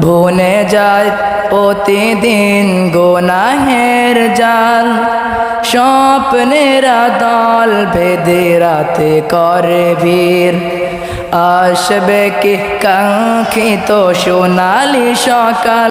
ভুনে যায় প্রতিদিন গোনাহের জাল। স্বপ্নেরা দল ভেদে রাতে করে বীর আসবে কি কাঙ্ক্ষিত সোনালি সকাল?